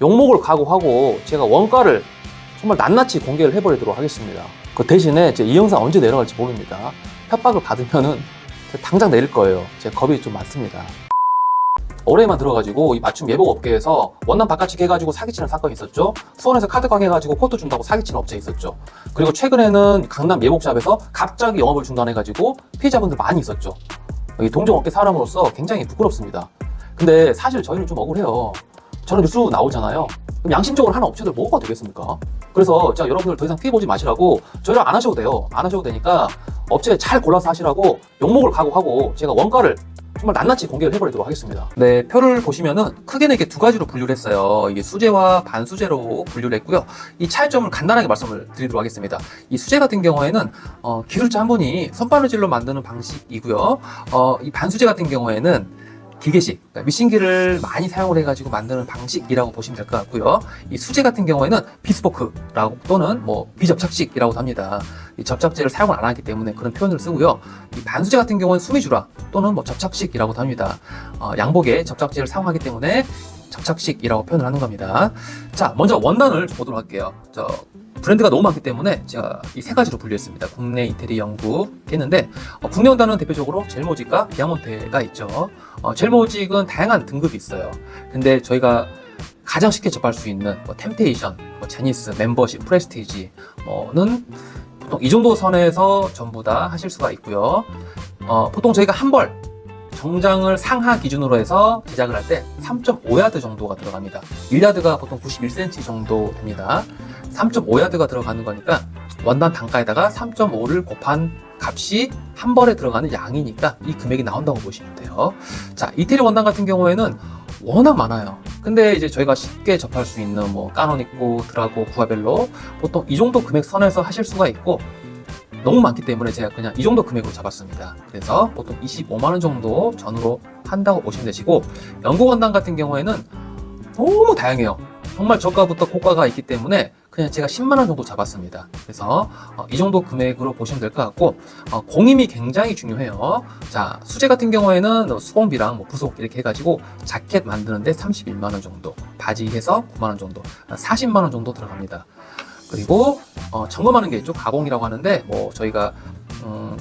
욕먹을 각오하고 제가 원가를 정말 낱낱이 공개를 해버리도록 하겠습니다. 그 대신에 제이 영상 언제 내려갈지 모릅니다. 협박을 받으면은 당장 내릴 거예요. 제 겁이 좀 많습니다. 올해만 들어가지고 이 맞춤 예복 업계에서 원단 바깥치기 해가지고 사기치는 사건이 있었죠. 수원에서 카드 가게 해가지고 코트 준다고 사기치는 업체 있었죠. 그리고 최근에는 강남 예복샵에서 갑자기 영업을 중단해가지고 피해자분들 많이 있었죠. 이 동종 업계 사람으로서 굉장히 부끄럽습니다. 근데 사실 저희는 좀 억울해요. 저런 뉴스 나오잖아요. 그럼 양심적으로 하는 업체들 뭐가 되겠습니까? 그래서 제가 여러분들 더 이상 피해 보지 마시라고 저희랑 안 하셔도 돼요. 안 하셔도 되니까 업체 잘 골라서 하시라고 욕먹을 각오하고 제가 원가를 정말 낱낱이 공개를 해버리도록 하겠습니다. 네, 표를 보시면은 크게는 이게 두 가지로 분류를 했어요. 이게 수제와 반수제로 분류를 했고요. 이 차이점을 간단하게 말씀을 드리도록 하겠습니다. 이 수제 같은 경우에는 어, 기술자 한 분이 선바느질로 만드는 방식이고요. 어, 이 반수제 같은 경우에는 기계식, 그러니까 미싱기를 많이 사용을 해가지고 만드는 방식이라고 보시면 될 것 같고요. 이 수제 같은 경우에는 비스포크라고 또는 뭐 비접착식이라고 합니다. 이 접착제를 사용을 안 하기 때문에 그런 표현을 쓰고요. 이 반수제 같은 경우는 수미주라 또는 뭐 접착식이라고 합니다. 어, 양복에 접착제를 사용하기 때문에 접착식이라고 표현을 하는 겁니다. 자, 먼저 원단을 보도록 할게요. 저 브랜드가 너무 많기 때문에 제가 이 세 가지로 분류했습니다. 국내, 이태리, 영국 했는데 어, 국내 원단은 대표적으로 젤모직과 비앙몬테가 있죠. 어, 젤모직은 다양한 등급이 있어요. 근데 저희가 가장 쉽게 접할 수 있는 뭐 템테이션, 뭐 제니스, 멤버십, 프레스티지 뭐는 보통 이 정도 선에서 전부 다 하실 수가 있고요. 어, 보통 저희가 한 벌 정장을 상하 기준으로 해서 제작을 할 때 3.5야드 정도가 들어갑니다. 1야드가 보통 91cm 정도 됩니다. 3.5야드가 들어가는 거니까 원단 단가에다가 3.5를 곱한 값이 한 벌에 들어가는 양이니까 이 금액이 나온다고 보시면 돼요. 자, 이태리 원단 같은 경우에는 워낙 많아요. 근데 이제 저희가 쉽게 접할 수 있는 뭐 까노니코, 드라고, 구아벨로 보통 이 정도 금액 선에서 하실 수가 있고 너무 많기 때문에 제가 그냥 이 정도 금액으로 잡았습니다. 그래서 보통 25만 원 정도 전후로 한다고 보시면 되시고 영국 원단 같은 경우에는 너무 다양해요. 정말 저가부터 고가가 있기 때문에 그냥 제가 10만 원 정도 잡았습니다. 그래서 어, 이 정도 금액으로 보시면 될 것 같고 어, 공임이 굉장히 중요해요. 자 수제 같은 경우에는 수공비랑 뭐 부속 이렇게 해가지고 자켓 만드는데 31만 원 정도, 바지 해서 9만 원 정도, 40만 원 정도 들어갑니다. 그리고 어, 점검하는 게 있죠. 가공이라고 하는데 뭐 저희가 음,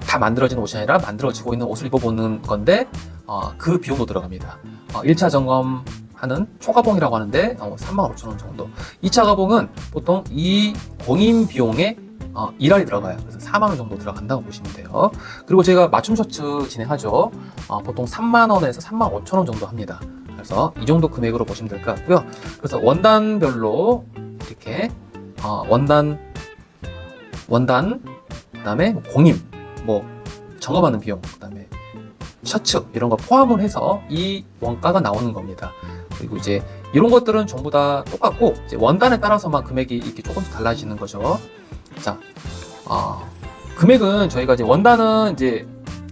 다 만들어진 옷이 아니라 만들어지고 있는 옷을 입어보는 건데 어, 그 비용도 들어갑니다. 어, 1차 점검 하는 초가봉이라고 하는데 어, 3만 5천 원 정도. 2차 가봉은 보통 이 공인 비용에 어, 1할이 들어가요. 그래서 4만 원 정도 들어간다고 보시면 돼요. 그리고 제가 맞춤 셔츠 진행하죠. 어, 보통 3만 원에서 3만 5천 원 정도 합니다. 그래서 이 정도 금액으로 보시면 될 것 같고요. 그래서 원단별로 이렇게 어, 원단 원단 그다음에 뭐 공임 뭐 점검하는 비용 그다음에 셔츠 이런 거 포함을 해서 이 원가가 나오는 겁니다. 그리고 이제 이런 것들은 전부 다 똑같고 원단에 따라서만 금액이 이렇게 조금씩 달라지는 거죠. 자, 어, 금액은 저희가 이제 원단은 이제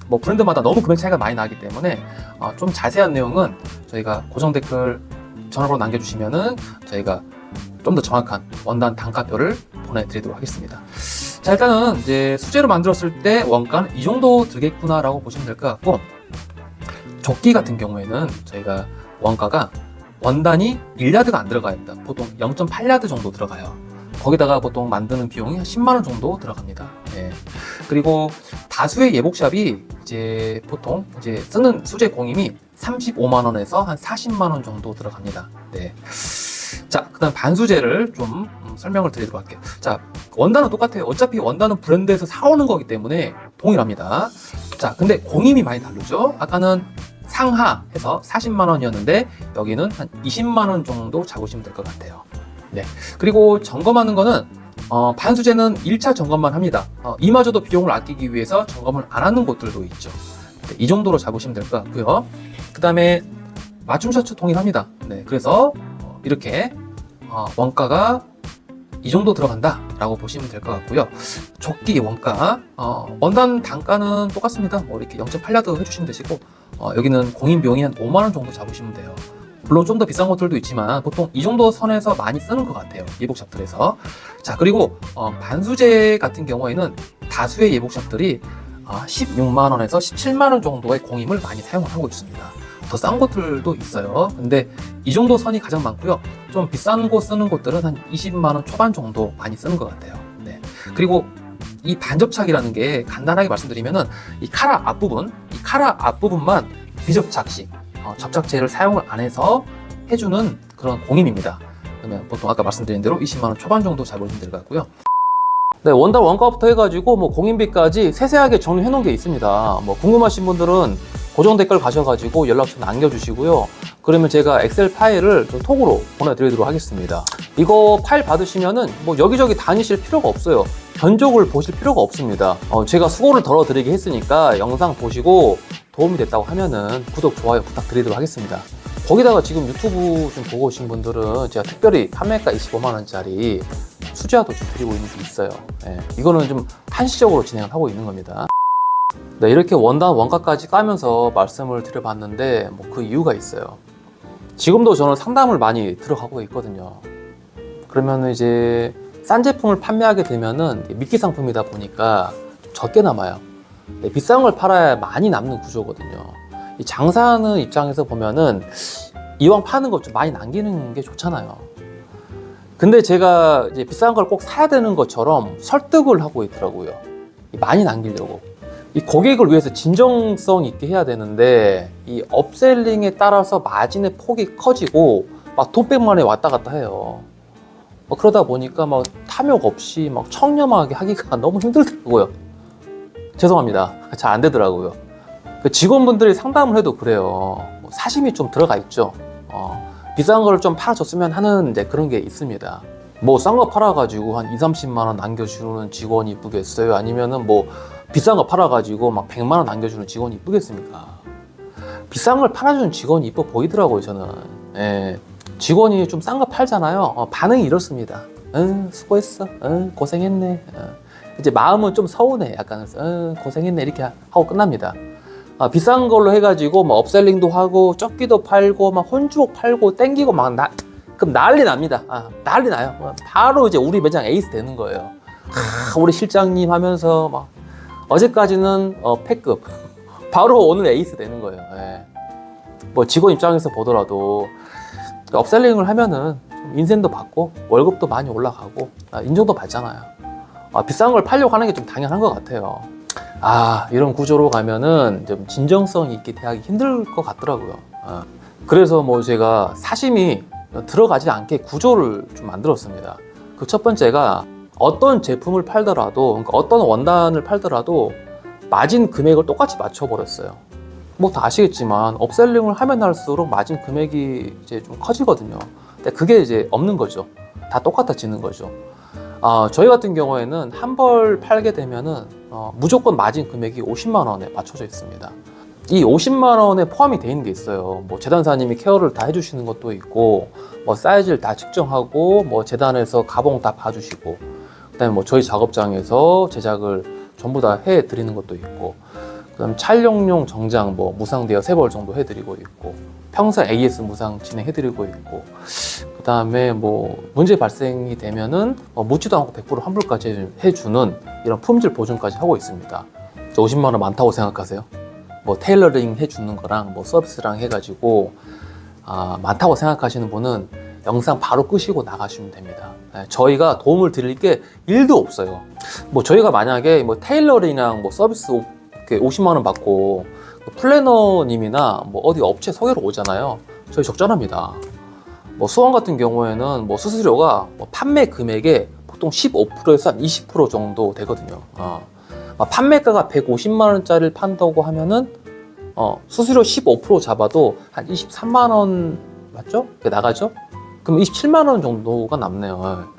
뭐 브랜드마다 너무 금액 차이가 많이 나기 때문에 어, 좀 자세한 내용은 저희가 고정 댓글 전화로 남겨주시면은 저희가 좀 더 정확한 원단 단가표를 보내드리도록 하겠습니다. 자 일단은 이제 수제로 만들었을 때 원가는 이 정도 들겠구나라고 보시면 될 것 같고 조끼 같은 경우에는 저희가 원가가 원단이 1야드가 안 들어가야 합니다. 보통 0.8야드 정도 들어가요. 거기다가 보통 만드는 비용이 한 10만 원 정도 들어갑니다. 예. 그리고 다수의 예복샵이 이제 보통 이제 쓰는 수제 공임이 35만 원에서 한 40만 원 정도 들어갑니다. 네. 자, 그다음 반수제를 좀 음, 설명을 드리도록 할게요. 자, 원단은 똑같아요. 어차피 원단은 브랜드에서 사오는 거기 때문에 동일합니다. 자, 근데 공임이 많이 다르죠. 아까는 상하 해서 40만 원이었는데 여기는 한 20만 원 정도 잡으시면 될 것 같아요. 네. 그리고 점검하는 거는 어, 반수제는 1차 점검만 합니다. 어, 이마저도 비용을 아끼기 위해서 점검을 안 하는 곳들도 있죠. 네, 이 정도로 잡으시면 될 것 같고요. 그 다음에 맞춤 셔츠 동일합니다. 네, 그래서 어, 이렇게 어, 원가가 이 정도 들어간다 라고 보시면 될 것 같고요. 조끼 원가, 어, 원단 단가는 똑같습니다. 뭐 이렇게 0.8야드 해주시면 되시고 어, 여기는 공인 비용이 한 5만 원 정도 잡으시면 돼요. 물론 좀 더 비싼 것들도 있지만 보통 이 정도 선에서 많이 쓰는 것 같아요. 예복샵들에서. 자 그리고 어, 반수제 같은 경우에는 다수의 예복샵들이 어, 16만 원에서 17만 원 정도의 공임을 많이 사용을 하고 있습니다. 더 싼 곳들도 있어요. 근데 이 정도 선이 가장 많고요. 좀 비싼 곳 쓰는 곳들은 한 20만 원 초반 정도 많이 쓰는 것 같아요. 네. 그리고 이 반접착이라는 게 간단하게 말씀드리면은 이 카라 앞부분, 이 카라 앞부분만 비접착식 어, 접착제를 사용을 안 해서 해주는 그런 공임입니다. 그러면 보통 아까 말씀드린 대로 20만 원 초반 정도 잡으시면 될 것 같고요. 네, 원단 원가부터 해가지고 뭐 공인비까지 세세하게 정리해 놓은 게 있습니다. 뭐 궁금하신 분들은 고정 댓글 가셔가지고 연락처 남겨주시고요. 그러면 제가 엑셀 파일을 좀 톡으로 보내드리도록 하겠습니다. 이거 파일 받으시면은 뭐 여기저기 다니실 필요가 없어요. 견적을 보실 필요가 없습니다. 어, 제가 수고를 덜어드리게 했으니까 영상 보시고 도움이 됐다고 하면은 구독, 좋아요 부탁드리도록 하겠습니다. 거기다가 지금 유튜브 좀 보고 오신 분들은 제가 특별히 판매가 25만원짜리 수제화도 좀 드리고 있는 게 있어요. 예, 이거는 좀 한시적으로 진행을 하고 있는 겁니다. 네, 이렇게 원단 원가까지 까면서 말씀을 드려봤는데 뭐 그 이유가 있어요. 지금도 저는 상담을 많이 들어가고 있거든요. 그러면 이제 싼 제품을 판매하게 되면은 미끼 상품이다 보니까 좀 적게 남아요. 네, 비싼 걸 팔아야 많이 남는 구조거든요. 이 장사하는 입장에서 보면은 이왕 파는 거좀 많이 남기는 게 좋잖아요. 근데 제가 이제 비싼 걸 꼭 사야 되는 것처럼 설득을 하고 있더라고요. 이 많이 남기려고. 이 고객을 위해서 진정성 있게 해야 되는데 이 업셀링에 따라서 마진의 폭이 커지고 막 돈백만에 왔다 갔다 해요. 뭐 그러다 보니까 막 탐욕 없이 막 청렴하게 하기가 너무 힘들더라고요. 죄송합니다. 잘 안 되더라고요. 그 직원분들이 상담을 해도 그래요. 뭐 사심이 좀 들어가 있죠. 어, 비싼 걸 좀 팔아줬으면 하는 이제 그런 게 있습니다. 뭐 싼 거 팔아가지고 한 2, 30만 원 남겨주는 직원이 이쁘겠어요? 아니면은 뭐 비싼 거 팔아가지고 막 100만 원 남겨주는 직원이 이쁘겠습니까? 비싼 걸 팔아주는 직원이 이뻐 보이더라고요, 저는. 예. 직원이 좀 싼 거 팔잖아요. 어, 반응이 이렇습니다. 응, 수고했어. 응, 고생했네. 어. 이제 마음은 좀 서운해. 약간, 응, 고생했네. 이렇게 하고 끝납니다. 아, 비싼 걸로 해가지고 막 업셀링도 하고 조끼도 팔고 막 혼주옥 팔고 땡기고 막 나, 그럼 난리 납니다. 아, 난리 나요. 어, 바로 이제 우리 매장 에이스 되는 거예요. 아, 우리 실장님 하면서 막 어제까지는 어, 패급, 바로 오늘 에이스 되는 거예요. 예. 뭐 직원 입장에서 보더라도 업셀링을 하면은 좀 인센도 받고 월급도 많이 올라가고 아, 인정도 받잖아요. 아, 비싼 걸 팔려고 하는 게 좀 당연한 것 같아요. 아 이런 구조로 가면은 좀 진정성 있게 대하기 힘들 것 같더라고요. 아, 그래서 뭐 제가 사심이 들어가지 않게 구조를 좀 만들었습니다. 그 첫 번째가 어떤 제품을 팔더라도 그러니까 어떤 원단을 팔더라도 마진 금액을 똑같이 맞춰버렸어요. 뭐 다 아시겠지만 업셀링을 하면 할수록 마진 금액이 이제 좀 커지거든요. 근데 그게 이제 없는 거죠. 다 똑같아지는 거죠. 아, 저희 같은 경우에는 한 벌 팔게 되면은 어, 무조건 마진 금액이 50만 원에 맞춰져 있습니다. 이 50만 원에 포함이 되어 있는 게 있어요. 뭐 재단사님이 케어를 다 해주시는 것도 있고, 뭐 사이즈를 다 측정하고, 뭐 재단에서 가봉 다 봐주시고, 그다음에 뭐 저희 작업장에서 제작을 전부 다 해 드리는 것도 있고, 그다음 촬영용 정장 뭐 무상 대여 세 벌 정도 해드리고 있고, 평생 AS 무상 진행해드리고 있고, 그 다음에 뭐 문제 발생이 되면은 뭐 묻지도 않고 100% 환불까지 해주는 이런 품질 보증까지 하고 있습니다. 저 50만 원 많다고 생각하세요? 뭐 테일러링 해주는 거랑 뭐 서비스랑 해가지고 아, 많다고 생각하시는 분은 영상 바로 끄시고 나가시면 됩니다. 네, 저희가 도움을 드릴 게 1도 없어요. 뭐 저희가 만약에 뭐 테일러링이랑 뭐 서비스 오- 이렇게 50만 원 받고 그 플래너님이나 뭐 어디 업체 소개로 오잖아요. 저희 적절합니다. 뭐 수원 같은 경우에는 뭐 수수료가 뭐 판매 금액의 보통 15%에서 한 20% 정도 되거든요. 어. 아, 판매가가 150만 원짜리를 판다고 하면은 어, 수수료 15% 잡아도 한 23만 원 맞죠? 그게 나가죠? 그럼 27만 원 정도가 남네요. 예.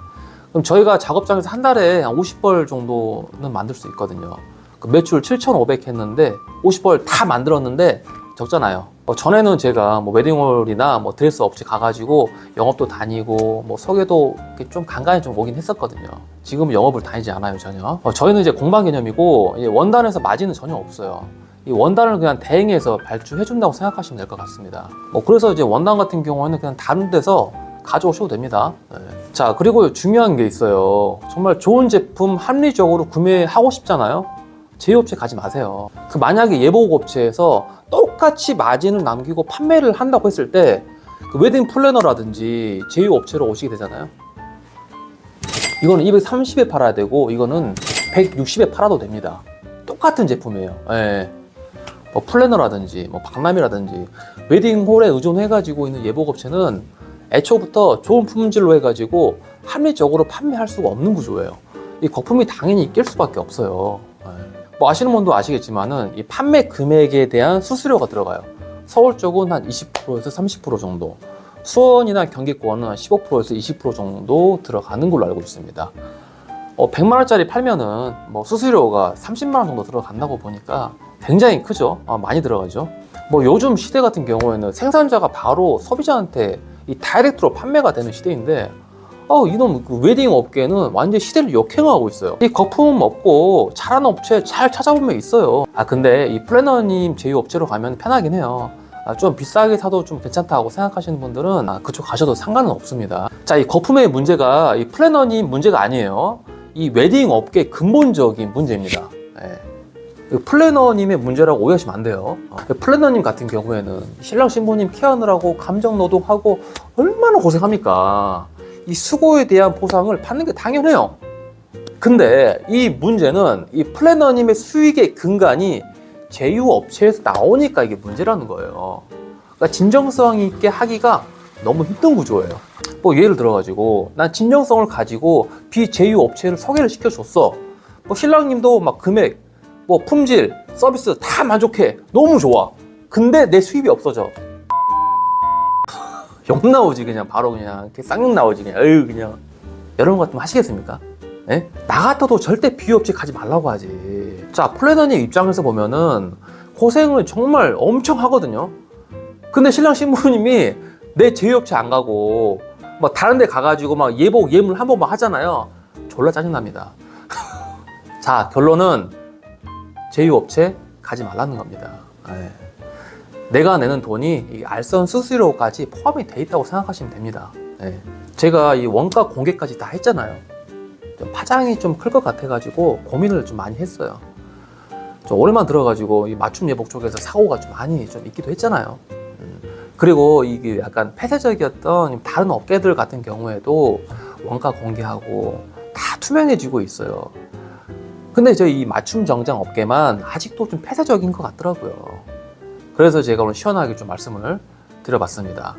그럼 저희가 작업장에서 한 달에 한 50벌 정도는 만들 수 있거든요. 그 매출 7,500 했는데 50벌 다 만들었는데 적잖아요. 어, 전에는 제가 뭐 웨딩홀이나 뭐 드레스 업체 가가지고 영업도 다니고 뭐 소개도 좀 간간히 좀 오긴 했었거든요. 지금은 영업을 다니지 않아요 전혀. 어, 저희는 이제 공방 개념이고 이 원단에서 마진은 전혀 없어요. 이 원단을 그냥 대행해서 발주해 준다고 생각하시면 될 것 같습니다. 뭐 그래서 이제 원단 같은 경우에는 그냥 다른 데서 가져오셔도 됩니다. 네. 자 그리고 중요한 게 있어요. 정말 좋은 제품 합리적으로 구매하고 싶잖아요. 제휴업체 가지 마세요. 그 만약에 예보업 업체에서 똑같이 마진을 남기고 판매를 한다고 했을 때 그 웨딩 플래너라든지 제휴 업체로 오시게 되잖아요. 이거는 230에 팔아야 되고 이거는 160에 팔아도 됩니다. 똑같은 제품이에요. 예. 뭐 플래너라든지 뭐 박람회라든지 웨딩홀에 의존해가지고 있는 예복업체는 애초부터 좋은 품질로 해가지고 합리적으로 판매할 수가 없는 구조예요. 이 거품이 당연히 낄 수밖에 없어요. 예. 뭐 아시는 분도 아시겠지만은 이 판매 금액에 대한 수수료가 들어가요. 서울 쪽은 한 20%에서 30% 정도, 수원이나 경기권은 한 15%에서 20% 정도 들어가는 걸로 알고 있습니다. 어, 100만 원짜리 팔면은 뭐 수수료가 30만 원 정도 들어간다고 보니까 굉장히 크죠. 아, 많이 들어가죠. 뭐 요즘 시대 같은 경우에는 생산자가 바로 소비자한테 이 다이렉트로 판매가 되는 시대인데 어, 이놈 그 웨딩 업계는 완전 시대를 역행하고 있어요. 이 거품 없고 잘하는 업체 잘 찾아보면 있어요. 아 근데 이 플래너님 제휴 업체로 가면 편하긴 해요. 아, 좀 비싸게 사도 좀 괜찮다고 생각하시는 분들은 아, 그쪽 가셔도 상관은 없습니다. 자, 이 거품의 문제가 이 플래너님 문제가 아니에요. 이 웨딩 업계 근본적인 문제입니다. 예. 그 플래너님의 문제라고 오해하시면 안 돼요. 어, 플래너님 같은 경우에는 신랑 신부님 케어하느라고 감정 노동하고 얼마나 고생합니까? 이 수고에 대한 보상을 받는 게 당연해요. 근데 이 문제는 이 플래너님의 수익의 근간이 제휴 업체에서 나오니까 이게 문제라는 거예요. 그러니까 진정성 있게 하기가 너무 힘든 구조예요. 뭐 예를 들어가지고 난 진정성을 가지고 비제휴 업체를 소개를 시켜줬어. 뭐 신랑님도 막 금액, 뭐 품질, 서비스 다 만족해. 너무 좋아. 근데 내 수입이 없어져. 욕 나오지 그냥 바로 그냥 쌍욕 나오지 그냥 에휴 그냥 여러분 같으면 하시겠습니까? 예? 나 같아도 절대 비업체 가지 말라고 하지. 자, 플래너님 입장에서 보면은 고생을 정말 엄청 하거든요. 근데 신랑 신부님이 내 제휴업체 안 가고 막 다른 데 가가지고 막 예복 예물 한 번만 하잖아요. 졸라 짜증납니다. 자, 결론은 제휴업체 가지 말라는 겁니다. 예. 내가 내는 돈이 이 알선 수수료까지 포함이 돼 있다고 생각하시면 됩니다. 예. 제가 이 원가 공개까지 다 했잖아요. 좀 파장이 좀 클 것 같아가지고 고민을 좀 많이 했어요. 좀 오래만 들어가지고 이 맞춤 예복 쪽에서 사고가 좀 많이 좀 있기도 했잖아요. 음. 그리고 이게 약간 폐쇄적이었던 다른 업계들 같은 경우에도 원가 공개하고 다 투명해지고 있어요. 근데 저희 이 맞춤 정장 업계만 아직도 좀 폐쇄적인 것 같더라고요. 그래서 제가 오늘 시원하게 좀 말씀을 드려봤습니다.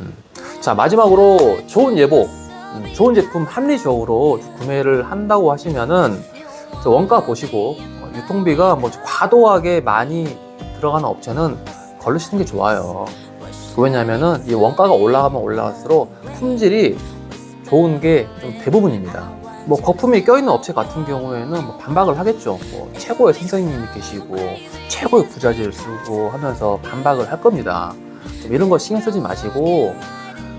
음. 자 마지막으로 좋은 예복, 음, 좋은 제품 합리적으로 구매를 한다고 하시면은 저 원가 보시고 어, 유통비가 뭐 과도하게 많이 들어가는 업체는 걸르시는 게 좋아요. 그 왜냐하면은 이 원가가 올라가면 올라갈수록 품질이 좋은 게좀 대부분입니다. 뭐 거품이 껴있는 업체 같은 경우에는 뭐 반박을 하겠죠. 뭐 최고의 선생님이 계시고 최고의 부자재를 쓰고 하면서 반박을 할 겁니다. 좀 이런 거 신경 쓰지 마시고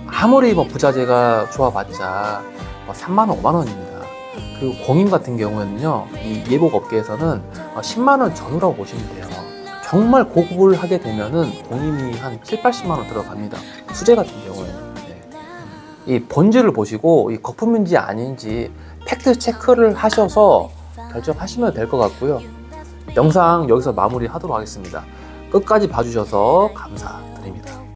아무리 뭐 부자재가 좋아봤자 뭐 3만 원, 5만 원입니다. 그리고 공인 같은 경우에는요, 이 예복 업계에서는 10만 원 전후라고 보시면 돼요. 정말 고급을 하게 되면은 공인이 한 7, 80만 원 들어갑니다. 수제 같은 경우에는. 네. 이 본질을 보시고 이 거품인지 아닌지 팩트 체크를 하셔서 결정하시면 될 것 같고요. 영상 여기서 마무리하도록 하겠습니다. 끝까지 봐주셔서 감사드립니다.